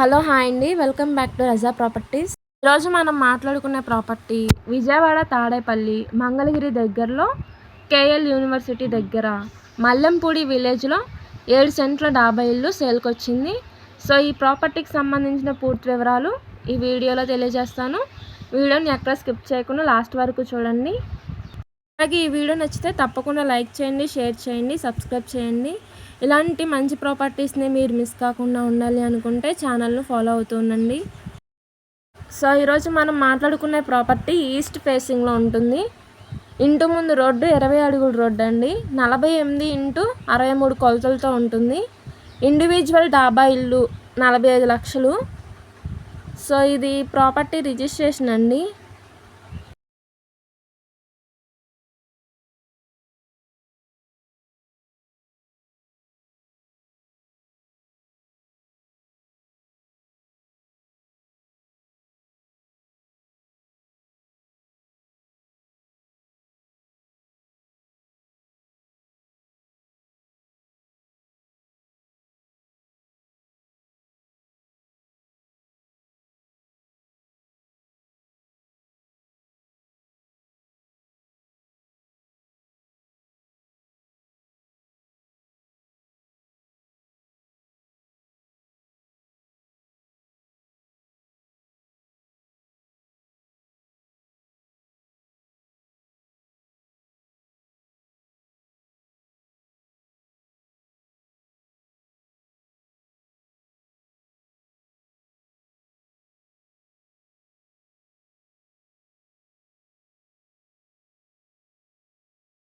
Hello hi అండి. Welcome back to Raza properties. ఈరోజు మనం మాట్లాడుకునే ప్రాపర్టీ విజయవాడ తాడేపల్లి మంగళగిరి దగ్గరలో కేఎల్ యూనివర్సిటీ దగ్గర మల్లెంపూడి విలేజ్లో ఏడు సెంట్ల డాబా ఇల్లు సేల్కి వచ్చింది సో ఈ ప్రాపర్టీకి సంబంధించిన పూర్తి వివరాలు ఈ వీడియోలో తెలియజేస్తాను. వీడియోని ఎక్కడ స్కిప్ చేయకుండా లాస్ట్ వరకు చూడండి. అలాగే ఈ వీడియో నచ్చితే తప్పకుండా లైక్ చేయండి షేర్ చేయండి సబ్స్క్రైబ్ చేయండి. ఇలాంటి మంచి ప్రాపర్టీస్ని మీరు మిస్ కాకుండా ఉండాలి అనుకుంటే ఛానల్ను ఫాలో అవుతుండండి సో ఈరోజు మనం మాట్లాడుకునే ప్రాపర్టీ ఈస్ట్ ఫేసింగ్లో ఉంటుంది. ఇంటి ముందు రోడ్డు ఇరవై అడుగుల రోడ్డు అండి. నలభై ఎనిమిది ఇంటూ అరవై మూడు కొలతలతో ఉంటుంది. ఇండివిజువల్ డాబా ఇల్లు నలభై ఐదు లక్షలు. సో ఇది ప్రాపర్టీ రిజిస్ట్రేషన్ అండి.